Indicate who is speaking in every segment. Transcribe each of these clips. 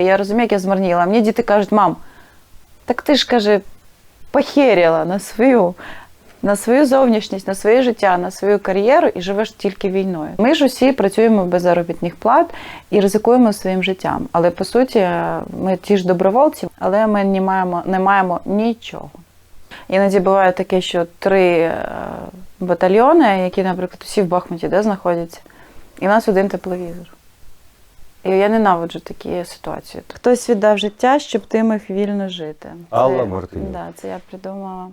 Speaker 1: Я розумію, як я змарніла. Мені діти кажуть, мам, так ти ж каже, похеріла на свою, на свою зовнішність, на своє життя, на свою кар'єру і живеш тільки війною. Ми ж усі працюємо без заробітних плат і ризикуємо своїм життям. Але по суті, ми ті ж добровольці, але ми не маємо, не маємо нічого. Іноді буває таке, що три е, батальйони, які, наприклад, всі в Бахмуті де знаходяться, і в нас один тепловізор. І я ненавиджу такі ситуації. Хтось віддав життя, щоб ти міг вільно жити.
Speaker 2: Алла Мартинюк.
Speaker 1: Да, це я придумала.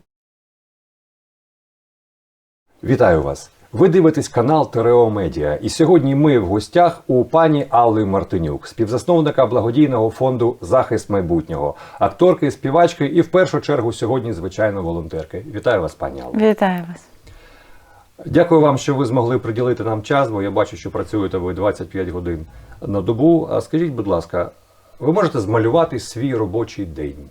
Speaker 2: Вітаю вас! Ви дивитесь канал Терео Медіа. І сьогодні ми в гостях у пані Алли Мартинюк, співзасновника благодійного фонду Захист майбутнього, акторки, співачки і в першу чергу сьогодні, звичайно, волонтерки. Вітаю вас, пані Алла.
Speaker 1: Вітаю вас.
Speaker 2: Дякую вам, що ви змогли приділити нам час, бо я бачу, що працюєте ви 25 годин на добу. А скажіть, будь ласка, ви можете змалювати свій робочий день?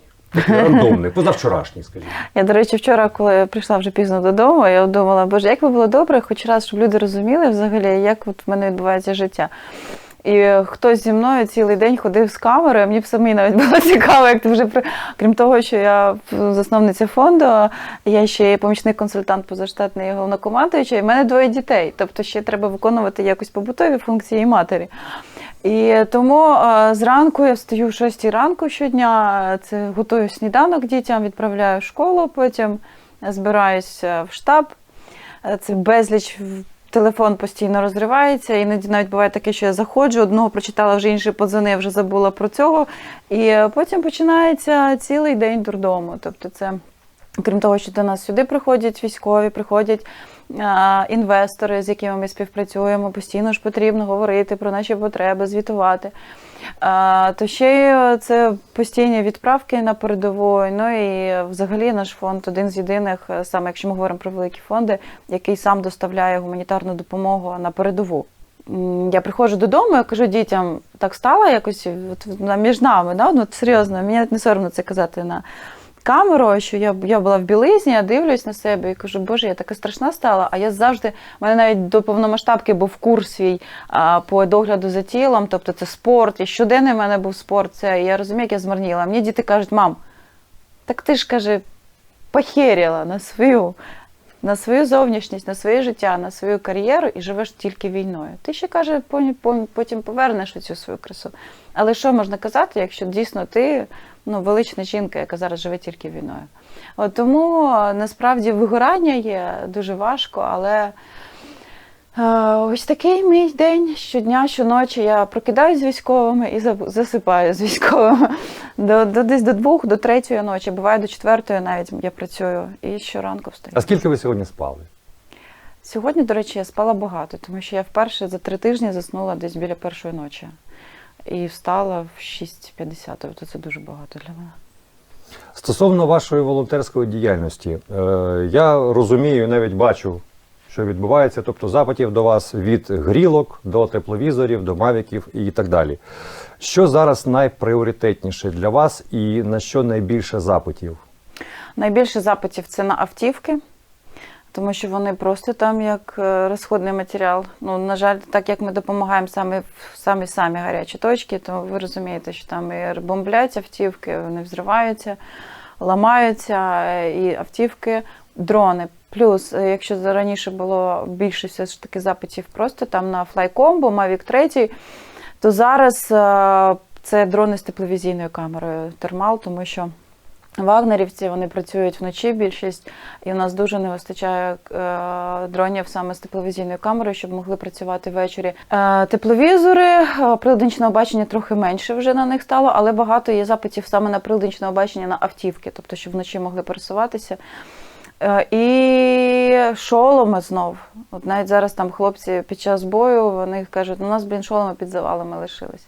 Speaker 2: Рандомний, позавчорашній, скажіть.
Speaker 1: Я, до речі, вчора, коли прийшла вже пізно додому, я думала, боже, як би було добре, хоч раз, щоб люди розуміли взагалі, як от в мене відбувається життя. І хтось зі мною цілий день ходив з камерою. Мені б самі навіть було цікаво, як ти вже при- крім того, що я засновниця фонду, я ще і помічник консультант позаштатний головнокомандуюча, і мене двоє дітей. Тобто ще треба виконувати якось побутові функції і матері. І тому е, зранку я встаю в 6 ранку щодня, е, це готую сніданок дітям, відправляю в школу, потім збираюся в штаб. Е, Це безліч телефон постійно розривається. Іноді навіть буває таке, що я заходжу, одного прочитала, вже інший подзвонив, вже забула про цього. І е, потім починається цілий день дурдому. Тобто, це крім того, що до нас сюди приходять військові, приходять. Інвестори, з якими ми співпрацюємо, постійно ж потрібно говорити про наші потреби, звітувати. То ще е, це постійні відправки на передову. Ну і взагалі наш фонд один з єдиних, е, саме якщо ми говоримо про великі фонди, який сам доставляє гуманітарну допомогу на передову. Я приходжу додому, я кажу дітям, так стало якось от, між нами, да? ну, серйозно, мені не соромно це казати на камеру, що я, я була в білизні, я дивлюсь на себе і кажу, боже, я така страшна стала. А я завжди, в мене навіть до повномасштабки був курс свій а, по догляду за тілом, тобто це спорт, і щоденний в мене був спорт. Це я розумію, як я змарніла. Мені діти кажуть, мам, так ти ж каже, похеріла на свою. На свою зовнішність, на своє життя, на свою кар'єру і живеш тільки війною. Ти ще каже, потім повернеш цю свою красу. Але що можна казати, якщо дійсно ти ну, велична жінка, яка зараз живе тільки війною? От тому насправді вигорання є дуже важко, але ось такий мій день щодня, щоночі я прокидаюсь з військовими і засипаю з військовими. До, до десь до двох, до третьої ночі, буває до четвертої навіть я працюю і щоранку встаю.
Speaker 2: А скільки ви сьогодні спали?
Speaker 1: Сьогодні, до речі, я спала багато, тому що я вперше за три тижні заснула десь біля першої ночі. І встала в 6.50, тобто це дуже багато для мене.
Speaker 2: Стосовно вашої волонтерської діяльності, е, я розумію, навіть бачу, що відбувається, тобто запитів до вас від грілок до тепловізорів, до мавіків і так далі. Що зараз найпріоритетніше для вас і на що найбільше запитів?
Speaker 1: Найбільше запитів це на автівки, тому що вони просто там як е, розходний матеріал. Ну, на жаль, так як ми допомагаємо саме самі самі гарячі точки, то ви розумієте, що там і бомблять автівки, вони взриваються, ламаються, е, і автівки, дрони. Плюс, е, якщо раніше було більше все ж таки запитів просто там на флайкомбо, Mavic 3, то зараз е, це дрони з тепловізійною камерою термал, тому що Вагнерівці вони працюють вночі більшість, і у нас дуже не вистачає е, дронів саме з тепловізійною камерою, щоб могли працювати ввечері. Тепловізори, приладничного бачення трохи менше вже на них стало, але багато є запитів саме на приладничного бачення на автівки, тобто щоб вночі могли пересуватися. Е, І шоломи знов. От навіть зараз там хлопці під час бою вони кажуть, у нас, блін, шоломи під завалами лишились.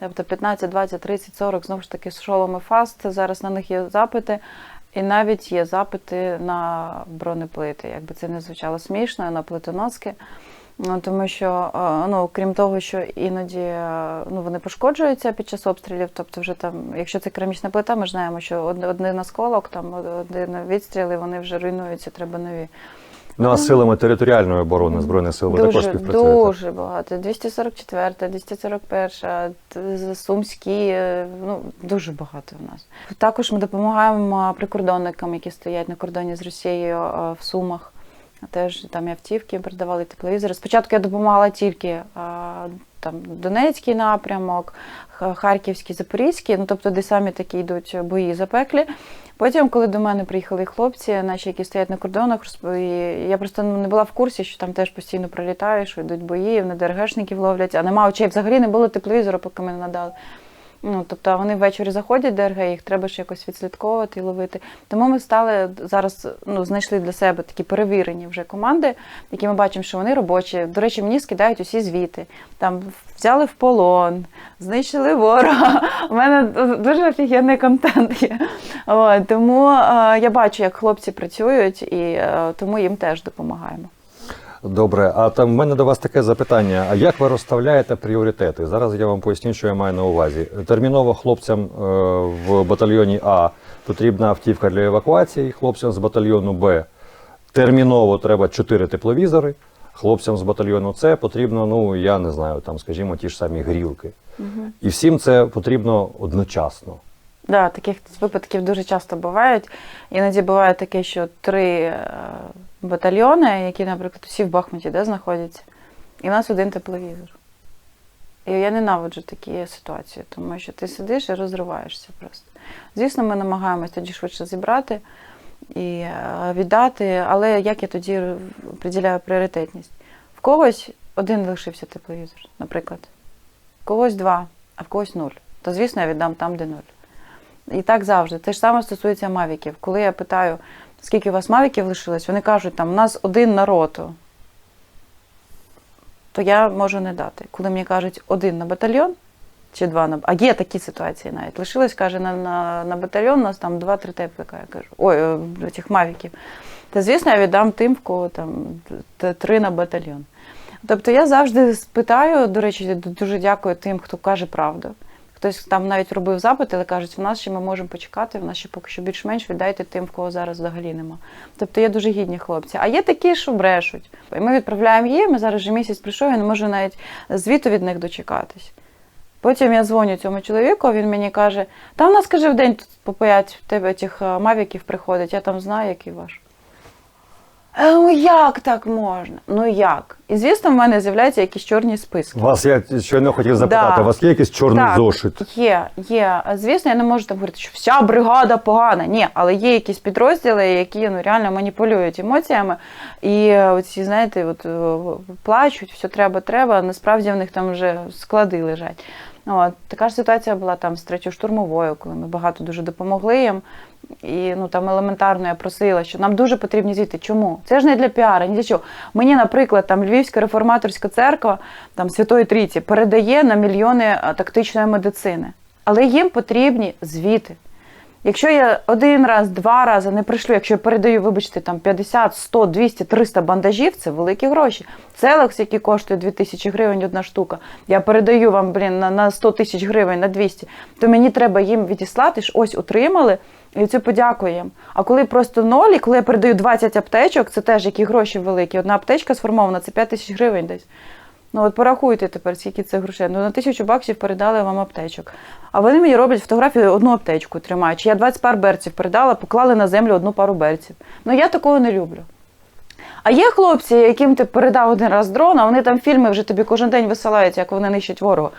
Speaker 1: Тобто 15, 20, 30, 40, знову ж таки, шоломи фаст. Зараз на них є запити. І навіть є запити на бронеплити. Якби це не звучало смішно, на плитоноски. Ну, тому що, е, ну, крім того, що іноді е, ну, вони пошкоджуються під час обстрілів, тобто вже там, якщо це керамічна плита, ми ж знаємо, що один осколок, там один відстріл, і вони вже руйнуються, треба нові.
Speaker 2: Ну а з силами територіальної оборони Збройних сил ви також
Speaker 1: Дуже,
Speaker 2: співпрацюєте?
Speaker 1: дуже багато. 244, 241, Сумські, е, ну дуже багато в нас. Також ми допомагаємо прикордонникам, які стоять на кордоні з Росією в Сумах. Теж там і автівки передавали тепловізори. Спочатку я допомагала тільки е, там Донецький напрямок, Харківський, Запорізький, ну тобто, де самі такі йдуть бої запеклі. Потім, коли до мене приїхали хлопці, наші, які стоять на кордонах, і я просто ну, не була в курсі, що там теж постійно пролітаєш, що йдуть бої, вони ДРГшників ловлять, а нема очей. Взагалі не було тепловізора, поки ми не надали. Ну, тобто вони ввечері заходять ДРГ, їх треба ж якось відслідковувати і ловити. Тому ми стали зараз, ну, знайшли для себе такі перевірені вже команди, які ми бачимо, що вони робочі. До речі, мені скидають усі звіти. Там взяли в полон, знищили ворога. У мене дуже офігенний контент є. От, тому е, я бачу, як хлопці працюють, і е, тому їм теж допомагаємо.
Speaker 2: Добре, а там в мене до вас таке запитання: а як ви розставляєте пріоритети? Зараз я вам поясню, що я маю на увазі. Терміново хлопцям е, в батальйоні А потрібна автівка для евакуації, хлопцям з батальйону Б терміново треба 4 тепловізори. Хлопцям з батальйону С потрібно, ну я не знаю, там, скажімо, ті ж самі грілки. І всім це потрібно одночасно.
Speaker 1: Да, таких випадків дуже часто бувають. Іноді буває таке, що три е, батальйони, які, наприклад, усі в Бахмуті де знаходяться, і в нас один тепловізор. І я ненавиджу такі ситуації, тому що ти сидиш і розриваєшся просто. Звісно, ми намагаємось тоді швидше зібрати і е, віддати, але як я тоді приділяю пріоритетність? В когось один лишився тепловізор, наприклад, в когось два, а в когось нуль. То, звісно, я віддам там, де нуль. І так завжди. Те ж саме стосується мавіків. Коли я питаю, скільки у вас мавіків лишилось, вони кажуть, там у нас один на роту, то я можу не дати. Коли мені кажуть один на батальйон чи два на а є такі ситуації навіть. Лишилось, каже, на, на, на батальйон у нас там два-три теплика. Я кажу, ой, е, цих мавіків. Та звісно, я віддам тим, в кого там три на батальйон. Тобто я завжди спитаю, до речі, дуже дякую тим, хто каже правду. Хтось там навіть робив запит, але кажуть, в нас ще ми можемо почекати, в нас ще поки що більш-менш віддайте тим, в кого зараз взагалі нема. Тобто є дуже гідні хлопці. А є такі, що брешуть. Ми відправляємо їм, і зараз вже місяць прийшов, я не можу навіть звіту від них дочекатись. Потім я дзвоню цьому чоловіку, він мені каже: та в нас каже в день тут по п'ять тебе цих е, мавіків приходить, я там знаю, який ваш. Е, Ну як так можна? Ну як? І звісно, в мене з'являються якісь чорні списки.
Speaker 2: Вас я щойно хотів запитати,
Speaker 1: Да.
Speaker 2: у вас є якийсь чорний
Speaker 1: Так,
Speaker 2: зошит?
Speaker 1: Є, є. Звісно, я не можу там говорити, що вся бригада погана. Ні, але є якісь підрозділи, які ну реально маніпулюють емоціями. І е, оці, знаєте, от е, плачуть, все треба, треба. а Насправді в них там вже склади лежать. От, така ж ситуація була там з третьою штурмовою, коли ми багато дуже допомогли їм. І ну там елементарно я просила, що нам дуже потрібні звіти. Чому? Це ж не для піара, ні для чого. Мені, наприклад, там Львівська реформаторська церква там Святої Трійці передає на мільйони тактичної медицини, але їм потрібні звіти. Якщо я один раз, два рази не пришлю, якщо я передаю, вибачте, там 50, 100, 200, 300 бандажів, це великі гроші. Целекс, який коштує 2000 гривень одна штука, я передаю вам, блін, на, на 100 тисяч гривень, на 200, то мені треба їм відіслати, ж ось отримали, і це подякуємо. А коли просто ноль, і коли я передаю 20 аптечок, це теж які гроші великі. Одна аптечка сформована, це 5 тисяч гривень десь. Ну от порахуйте тепер, скільки це грошей. Ну на тисячу баксів передали вам аптечок. А вони мені роблять фотографію одну аптечку тримають. Чи я 20 пар берців передала, поклали на землю одну пару берців. Ну я такого не люблю. А є хлопці, яким ти передав один раз дрон, а вони там фільми вже тобі кожен день висилають, як вони нищать ворога.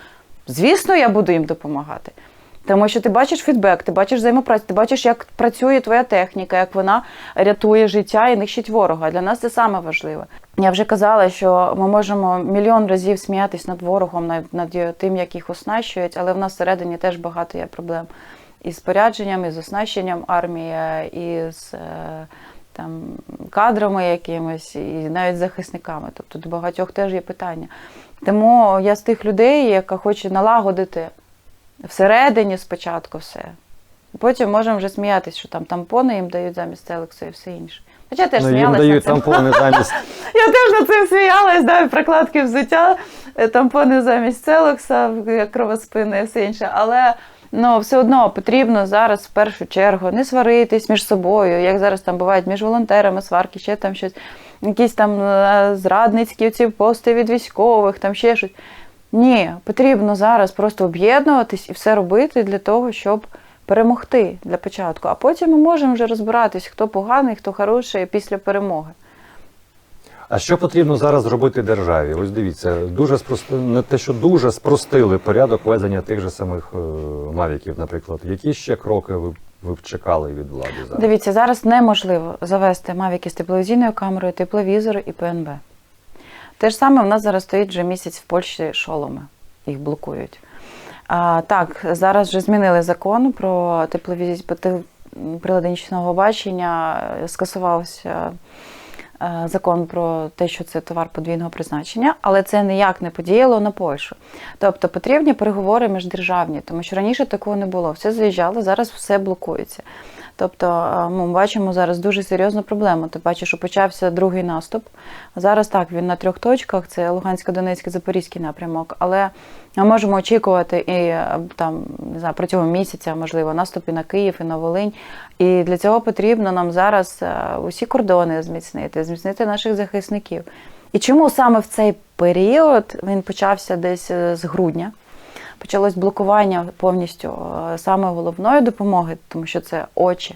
Speaker 1: Звісно, я буду їм допомагати. Тому що ти бачиш фідбек, ти бачиш взаємопрацю, ти бачиш, як працює твоя техніка, як вона рятує життя і нищить ворога. Для нас це саме важливе. Я вже казала, що ми можемо мільйон разів сміятись над ворогом, над, над тим, як їх оснащують, але в нас всередині теж багато є проблем і з спорядженням, і з оснащенням армії, і з е, там, кадрами якимось, і навіть з захисниками. Тобто до багатьох теж є питання. Тому я з тих людей, яка хоче налагодити всередині спочатку все. Потім можемо вже сміятися, що там тампони їм дають замість целексу і все інше. Хоча я теж
Speaker 2: Ну, їм дають
Speaker 1: цим.
Speaker 2: тампони замість
Speaker 1: Я теж над цим сміялась, да, прокладки взуття, е, тампони замість целокса, кровоспини і все інше. Але ну, все одно потрібно зараз в першу чергу не сваритись між собою, як зараз там бувають між волонтерами, сварки, ще там щось. якісь там е, зрадницькі ці пости від військових, там ще щось. Ні, потрібно зараз просто об'єднуватись і все робити для того, щоб перемогти для початку. А потім ми можемо вже розбиратись, хто поганий, хто хороший після перемоги.
Speaker 2: А що потрібно зараз зробити державі? Ось дивіться, дуже спростили, не те, що дуже спростили порядок ведення тих же самих е, мавіків, наприклад. Які ще кроки ви, ви б чекали від влади зараз?
Speaker 1: Дивіться, зараз неможливо завести мавіки з тепловізійною камерою, тепловізор і ПНБ. Те ж саме в нас зараз стоїть вже місяць в Польщі шоломи, їх блокують. А, так, зараз вже змінили закон про тепловізій прилади нічного бачення, скасувався е, закон про те, що це товар подвійного призначення, але це ніяк не подіяло на Польщу. Тобто потрібні переговори міждержавні, тому що раніше такого не було. Все заїжджало, зараз все блокується. Тобто е, ми бачимо зараз дуже серйозну проблему. Ти бачиш, що почався другий наступ. Зараз так, він на трьох точках: це Луганська, Донецький, Запорізький напрямок. Але ми можемо очікувати і е, там не знаю, протягом місяця, можливо, наступ і на Київ, і на Волинь. І для цього потрібно нам зараз е, усі кордони зміцнити, зміцнити наших захисників. І чому саме в цей період він почався десь з грудня? Почалось блокування повністю е, саме головної допомоги, тому що це очі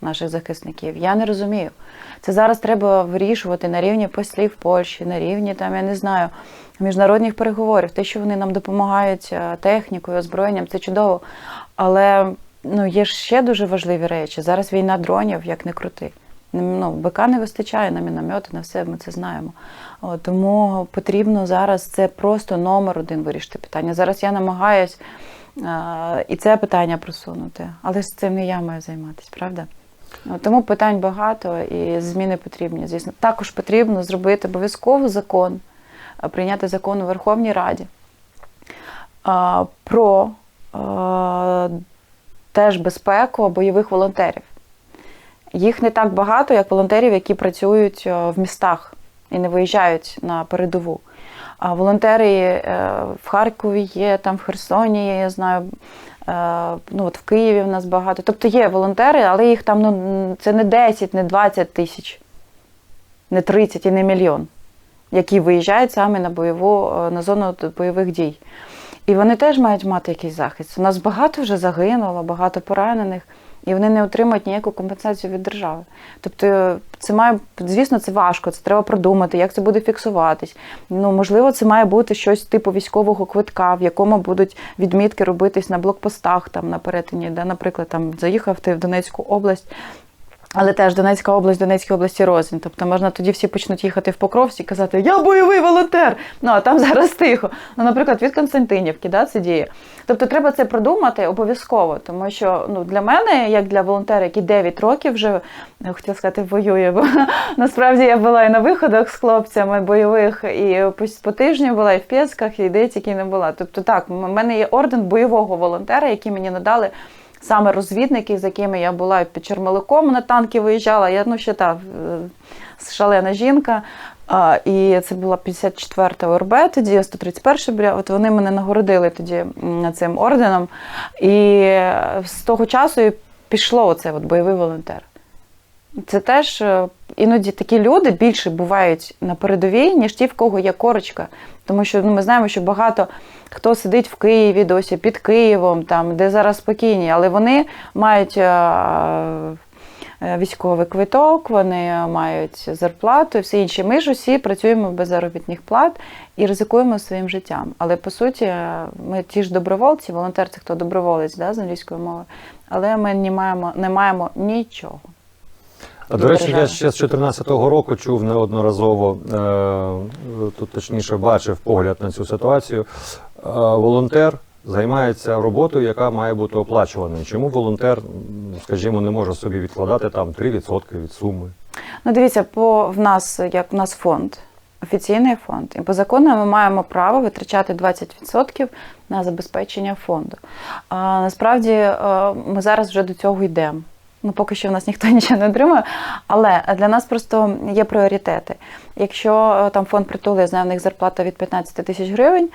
Speaker 1: наших захисників. Я не розумію. Це зараз треба вирішувати на рівні послів Польщі, на рівні там, я не знаю, міжнародних переговорів. Те, що вони нам допомагають е, технікою, озброєнням, це чудово. Але ну, є ще дуже важливі речі. Зараз війна дронів, як не крути. Ну, БК не вистачає на міномети, на все, ми це знаємо. Тому потрібно зараз це просто номер один вирішити питання. Зараз я намагаюсь і це питання просунути, але з цим не я маю займатися, правда? Тому питань багато і зміни потрібні. Звісно, також потрібно зробити обов'язково закон, прийняти закон у Верховній Раді про теж безпеку бойових волонтерів. Їх не так багато, як волонтерів, які працюють е, в містах і не виїжджають на передову. А волонтери е, в Харкові є, там в Херсоні є, я знаю. е, Ну, от в Києві в нас багато. Тобто є волонтери, але їх там ну, це не 10, не 20 тисяч, не 30 і не мільйон, які виїжджають саме на бойову, на зону бойових дій. І вони теж мають мати якийсь захист. У нас багато вже загинуло, багато поранених, і вони не отримують ніяку компенсацію від держави. Тобто, це має, звісно, це важко, це треба продумати, як це буде фіксуватись. Ну, можливо, це має бути щось типу військового квитка, в якому будуть відмітки робитись на блокпостах, там на перетині, де, наприклад, там заїхав ти в Донецьку область. Але теж Донецька область, Донецькій області розвін. Тобто можна тоді всі почнуть їхати в Покровськ і казати Я бойовий волонтер! Ну а там зараз тихо. Ну, наприклад, від Константинівки, да, це діє. Тобто треба це продумати обов'язково, тому що ну, для мене, як для волонтера, який 9 років вже я хотіла сказати, воює, бо насправді я була і на виходах з хлопцями бойових, і по, тижню була і в Пєсках, і де тільки не була. Тобто, так, в мене є орден бойового волонтера, який мені надали саме розвідники, з якими я була під Чермаликом на танки виїжджала. Я ну ще та е, шалена жінка. А, і це була 54-та ОРБ, тоді 131 бля. От вони мене нагородили тоді цим орденом. І з того часу і пішло оце от бойовий волонтер. Це теж е, іноді такі люди більше бувають на передовій, ніж ті, в кого є корочка. Тому що ну, ми знаємо, що багато хто сидить в Києві досі, під Києвом, там, де зараз спокійні, але вони мають е, е, військовий квиток, вони мають зарплату і все інше. Ми ж усі працюємо без заробітних плат і ризикуємо своїм життям. Але по суті, е, ми ті ж добровольці, волонтер це хто доброволець да, з англійської мови, але ми не маємо, не маємо нічого.
Speaker 2: А, До речі, я ще з 2014 року чув неодноразово, е, тут точніше бачив погляд на цю ситуацію. Е, волонтер займається роботою, яка має бути оплачуваною. Чому волонтер, скажімо, не може собі відкладати там 3% від суми?
Speaker 1: Ну, дивіться, по в нас як в нас фонд, офіційний фонд, і по закону ми маємо право витрачати 20% на забезпечення фонду. А, насправді е, ми зараз вже до цього йдемо. Ну, поки що в нас ніхто нічого не отримує. Але для нас просто є пріоритети. Якщо е, там фонд притулу, я знаю, в них зарплата від 15 тисяч гривень.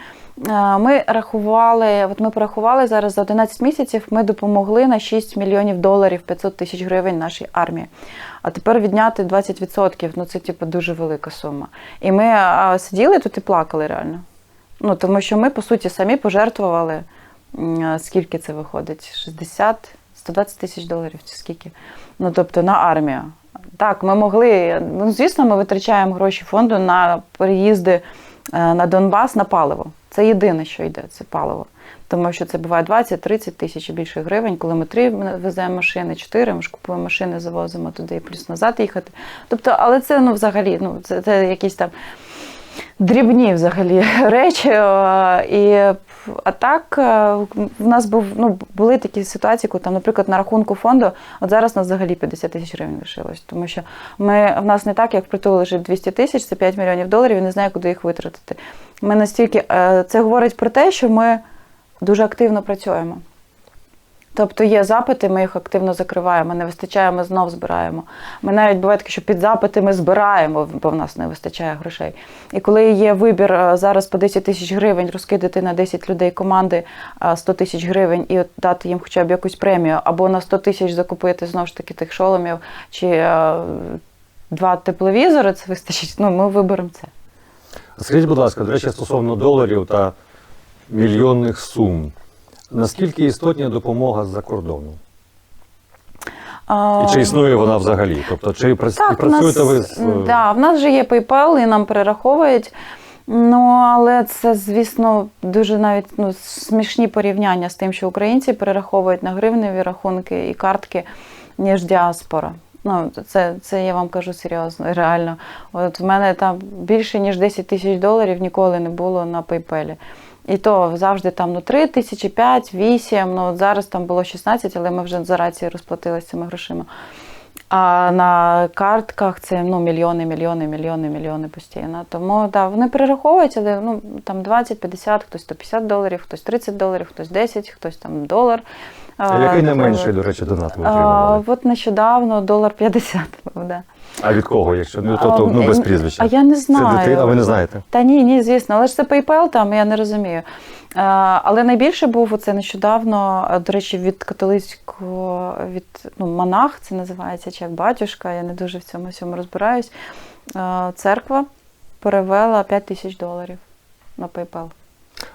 Speaker 1: е, Ми рахували, от ми порахували зараз за 11 місяців, ми допомогли на 6 мільйонів доларів 500 тисяч гривень нашій армії. А тепер відняти 20%, ну це типу дуже велика сума. І ми сиділи тут і плакали реально. Ну, тому що ми, по суті, самі пожертвували, скільки це виходить? 60, 120 тисяч доларів чи скільки? Ну, тобто на армію. Так, ми могли, ну, звісно, ми витрачаємо гроші фонду на переїзди е, на Донбас на паливо. Це єдине, що йде, це паливо. Тому що це буває 20-30 тисяч і більше гривень, коли ми три веземо машини, чотири, ми ж купуємо машини, завозимо туди і плюс назад їхати. Тобто, але це ну, взагалі, ну, це, це якісь там дрібні взагалі речі. е, І а так е, в нас був ну були такі ситуації, коли там, наприклад, на рахунку фонду, от зараз у нас взагалі 50 тисяч гривень лишилось, тому що ми в нас не так, як в притулу лежить 200 тисяч, це 5 мільйонів доларів, і не знаю, куди їх витратити. Ми настільки е, це говорить про те, що ми дуже активно працюємо. Тобто є запити, ми їх активно закриваємо, не вистачає, ми знов збираємо. Ми навіть буває таке, що під запити ми збираємо, бо в нас не вистачає грошей. І коли є вибір е, зараз по 10 тисяч гривень розкидати на 10 людей команди е, 100 тисяч гривень і от дати їм хоча б якусь премію, або на 100 тисяч закупити знову ж таки тих шоломів чи е, два тепловізори, це вистачить. Ну, ми виберемо це.
Speaker 2: Скажіть, будь ласка, до речі, стосовно доларів та мільйонних сум. Наскільки істотна допомога з-за кордону?
Speaker 1: А,
Speaker 2: І чи існує вона взагалі? Тобто, чи
Speaker 1: Так, в нас,
Speaker 2: працюєте ви з. е,
Speaker 1: да, в нас же є PayPal і нам перераховують. Ну, але це, звісно, дуже навіть ну, смішні порівняння з тим, що українці перераховують на гривневі рахунки і картки, ніж діаспора. Ну, це, це я вам кажу серйозно, реально. От в мене там більше ніж 10 тисяч доларів ніколи не було на PayPal. І то завжди там ну, 3 тисячі, 5, 8, ну от зараз там було 16, але ми вже за рації розплатилися цими грошима. А на картках це ну, мільйони, мільйони, мільйони, мільйони постійно. Тому да, вони перераховують, але ну, там 20, 50, хтось 150 доларів, хтось 30 доларів, хтось 10, хтось там долар.
Speaker 2: А який найменший, до речі, донат ви
Speaker 1: а,
Speaker 2: отримували?
Speaker 1: От нещодавно долар 50 був, да.
Speaker 2: А від кого, якщо ну, тобто, ну без прізвища?
Speaker 1: А я не знаю.
Speaker 2: Це дитина, а ви не знаєте?
Speaker 1: Та ні, ні, звісно, але ж це PayPal там, я не розумію. Але найбільше був оце нещодавно, до речі, від католицького, від ну, монах, це називається, чи як батюшка, я не дуже в цьому всьому розбираюсь. Церква перевела 5 тисяч доларів на PayPal.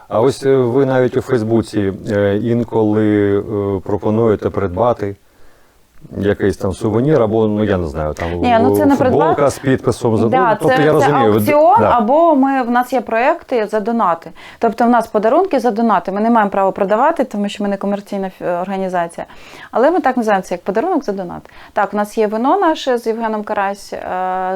Speaker 2: А ось е, ви навіть у Фейсбуці е, інколи е, пропонуєте придбати якийсь там сувенір, або ну я не знаю, там
Speaker 1: Ні, ну це не
Speaker 2: футболка
Speaker 1: придбати.
Speaker 2: з підписом. за-
Speaker 1: Да,
Speaker 2: ну, тобто
Speaker 1: це,
Speaker 2: я розумію. ви-
Speaker 1: аукціон,
Speaker 2: да.
Speaker 1: або ми, в нас є проекти за донати. Тобто в нас подарунки за донати. Ми не маємо права продавати, тому що ми не комерційна організація. Але ми так називаємо це як подарунок за донат. Так, у нас є вино наше з Євгеном Карась, е,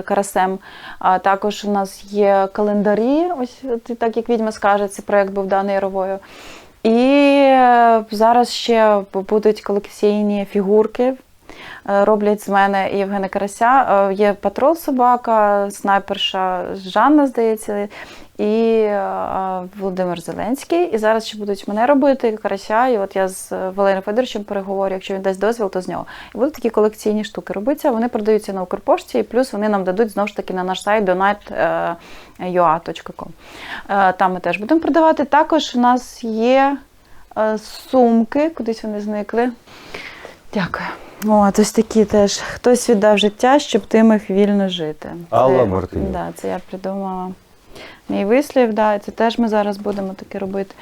Speaker 1: Карасем. А також у нас є календарі, ось так як відьма скаже, це проект був даний Яровою. І е, зараз ще будуть колекційні фігурки. Е, Роблять з мене і Євгена Карася. Е, Є патрол собака, снайперша Жанна, здається, і е, Володимир Зеленський. І зараз ще будуть мене робити Карася. І от я з Валерієм Федоровичем переговорю, якщо він дасть дозвіл, то з нього. І будуть такі колекційні штуки робитися. Вони продаються на Укрпошті, і плюс вони нам дадуть знову ж таки на наш сайт donate.ua.com. Там ми теж будемо продавати. Також у нас є сумки, кудись вони зникли. Дякую. От, ось такі теж. Хтось віддав життя, щоб ти міг вільно жити.
Speaker 2: Алла
Speaker 1: Це- Да, це я придумала. Мій вислів, да, і це теж ми зараз будемо таке робити.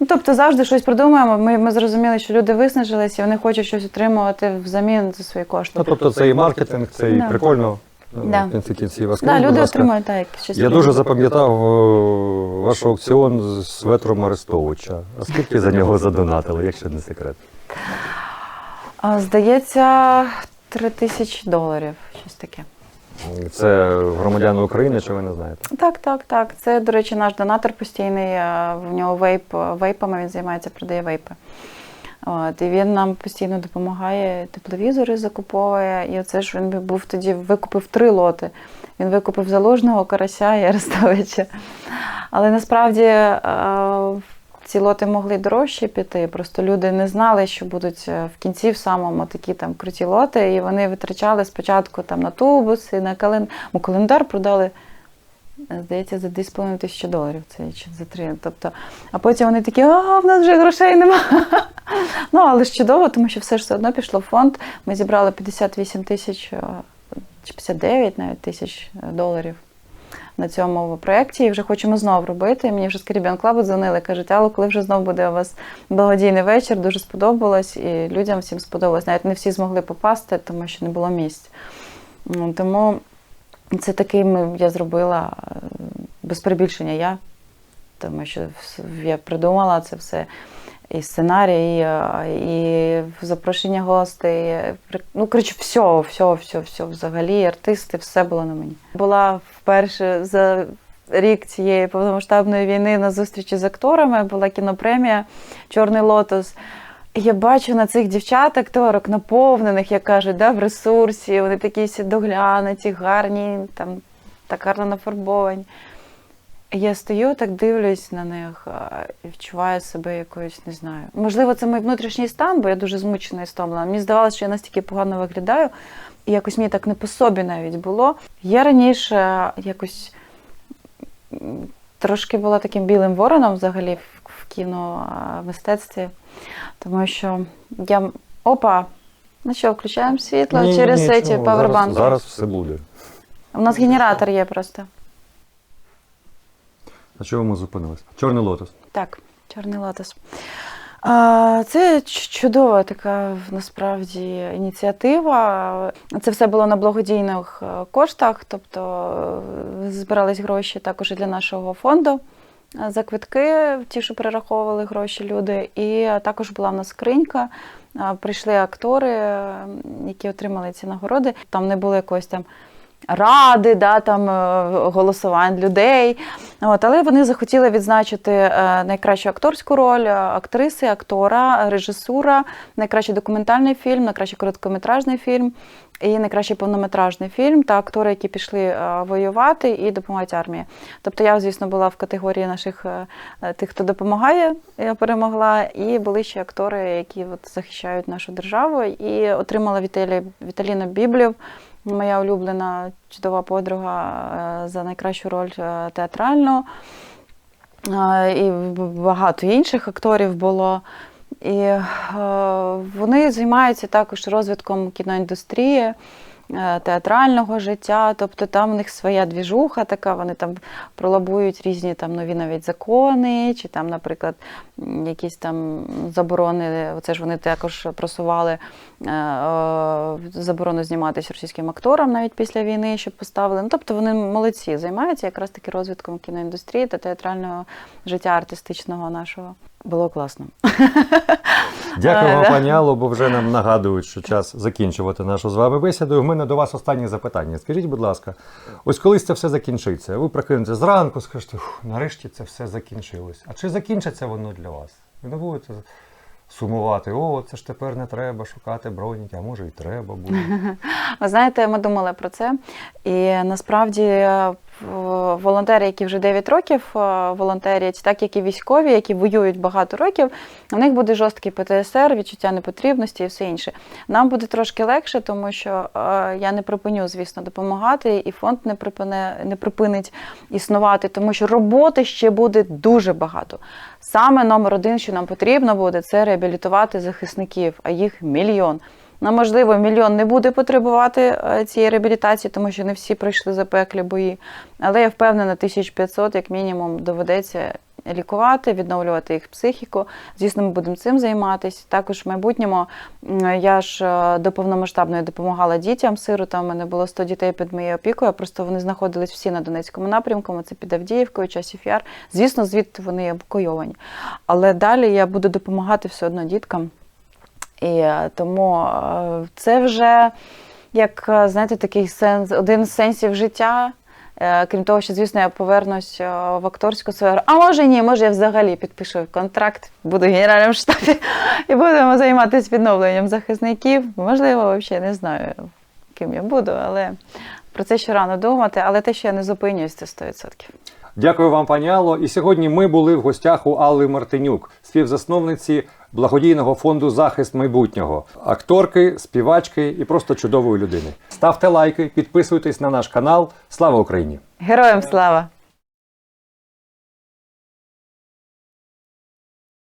Speaker 1: Ну, тобто завжди щось придумаємо. Ми, ми зрозуміли, що люди виснажилися, і вони хочуть щось отримувати взамін за свої кошти.
Speaker 2: Ну, тобто це і маркетинг, це і
Speaker 1: Да.
Speaker 2: прикольно. е,
Speaker 1: Да.
Speaker 2: В кінці кінців. А
Speaker 1: да, люди
Speaker 2: ласка,
Speaker 1: отримують так, щось.
Speaker 2: Я дуже запам'ятав е, ваш аукціон з светром Арестовича. А скільки за нього задонатили, якщо не секрет?
Speaker 1: А, Здається, 3 тисячі доларів, щось таке.
Speaker 2: Це громадяни України, чи ви не знаєте?
Speaker 1: Так, так, так. Це, до речі, наш донатор постійний. е, В нього вейп, вейпами він займається, продає вейпи. От, і він нам постійно допомагає, тепловізори закуповує. І оце ж він був тоді, викупив три лоти. Він викупив залужного карася і Арестовича. Але насправді е, Ці лоти могли дорожче піти, просто люди не знали, що будуть е, в кінці в самому такі там круті лоти, і вони витрачали спочатку там на тубуси, на календар. Календар продали, е, здається, за 2,5 тисячі доларів. Це чи за три. Тобто, а потім вони такі, а в нас вже грошей нема. Ну, але ж чудово, тому що все ж все одно пішло в фонд. Ми зібрали 58 тисяч е, чи 59 навіть тисяч доларів на цьому проєкті і вже хочемо знову робити. Мені вже з Caribbean Club дзвонили, кажуть, Алло, коли вже знову буде у вас благодійний вечір, дуже сподобалось, і людям всім сподобалось. Навіть не всі змогли попасти, тому що не було місць. Тому це такий я зробила е, без перебільшення я, тому що я придумала це все. І сценарій, і, е, запрошення гостей. і Ну, коротше, все, все, все, все взагалі, артисти, все було на мені. Була вперше за рік цієї повномасштабної війни на зустрічі з акторами, була кінопремія Чорний лотос. Я бачу на цих дівчат акторок наповнених, як кажуть, да, в ресурсі, вони такі всі доглянуті, гарні, там так гарно нафарбовані. Я стою, так дивлюсь на них і відчуваю себе якоюсь, не знаю. Можливо, це мій внутрішній стан, бо я дуже змучена і стомлена. Мені здавалося, що я настільки погано виглядаю, і якось мені так не по собі навіть було. Я раніше якось трошки була таким білим вороном взагалі в, в кіномистецтві, тому що я. Опа! Ну що, включаємо світло
Speaker 2: Ні,
Speaker 1: через ці
Speaker 2: чому? зараз,
Speaker 1: павербанки.
Speaker 2: зараз все буде.
Speaker 1: У нас генератор є просто.
Speaker 2: На чому ми зупинились? Чорний лотос.
Speaker 1: Так, чорний лотос. Це чудова така насправді ініціатива. Це все було на благодійних е, коштах, тобто е, збирались гроші також і для нашого фонду е, за квитки, ті, що перераховували гроші люди. І також була в нас скринька. Прийшли актори, які отримали ці нагороди. Там не було якогось там ради, да, там, е, голосувань людей. От, але вони захотіли відзначити е, найкращу акторську роль, е, актриси, актора, режисура, найкращий документальний фільм, найкращий короткометражний фільм і найкращий повнометражний фільм та актори, які пішли воювати і допомагають армії. Тобто я, звісно, була в категорії наших тих, хто допомагає, я перемогла, і були ще актори, які от, захищають нашу державу, і отримала Віталіна Біблів. Моя улюблена чудова подруга е, за найкращу роль е, театральну. Е, І багато інших акторів було. І вони займаються також розвитком кіноіндустрії, театрального життя. Тобто там в них своя двіжуха така, вони там пролабують різні там нові навіть закони, чи там, наприклад, якісь там заборони. Оце ж вони також просували е, е, заборону зніматися російським акторам навіть після війни, щоб поставили. Ну, тобто вони молодці, займаються якраз таки розвитком кіноіндустрії та театрального життя артистичного нашого. Було класно.
Speaker 2: Дякую
Speaker 1: Е,
Speaker 2: вам, пані Алло, бо вже нам нагадують, що час закінчувати нашу з вами бесіду. У мене до вас останнє запитання. Скажіть, будь ласка, ось колись це все закінчиться. Ви прокинете зранку, скажете, нарешті це все закінчилось. А чи закінчиться воно для вас? Ви не будете сумувати, о, це ж тепер не треба шукати броніки, а може і треба буде.
Speaker 1: Ви знаєте, ми думали про це. І насправді волонтери, які вже 9 років е, волонтерять, так як і військові, які воюють багато років, у них буде жорсткий ПТСР, відчуття непотрібності і все інше. Нам буде трошки легше, тому що е, я не припиню, звісно, допомагати, і фонд не припине, не припинить існувати, тому що роботи ще буде дуже багато. Саме номер один, що нам потрібно буде, це реабілітувати захисників, а їх мільйон. Ну, можливо, мільйон не буде потребувати е, цієї реабілітації, тому що не всі пройшли запеклі бої. Але я впевнена, 1500, як мінімум, доведеться лікувати, відновлювати їх психіку. Звісно, ми будемо цим займатися. Також в майбутньому я ж е, до повномасштабної допомагала дітям, сиротам. У мене було 100 дітей під моєю опікою. Просто вони знаходились всі на Донецькому напрямку. Це під Авдіївкою, часів яр. Звісно, звідти вони евакуйовані. Але далі я буду допомагати все одно діткам. І е, тому е, це вже як е, знаєте, такий сенс, один з сенсів життя. Крім того, що, звісно, я повернусь в акторську сферу. А може ні, може я взагалі підпишу контракт, буду генеральним штабі і будемо займатися відновленням захисників. Можливо, взагалі не знаю, ким я буду, але про це ще рано думати. Але те, що я не зупинююсь, це 100%.
Speaker 2: Дякую вам, пані Алло. І сьогодні ми були в гостях у Алли Мартинюк, співзасновниці благодійного фонду Захист майбутнього, акторки, співачки і просто чудової людини. Ставте лайки, підписуйтесь на наш канал. Слава Україні!
Speaker 1: Героям слава!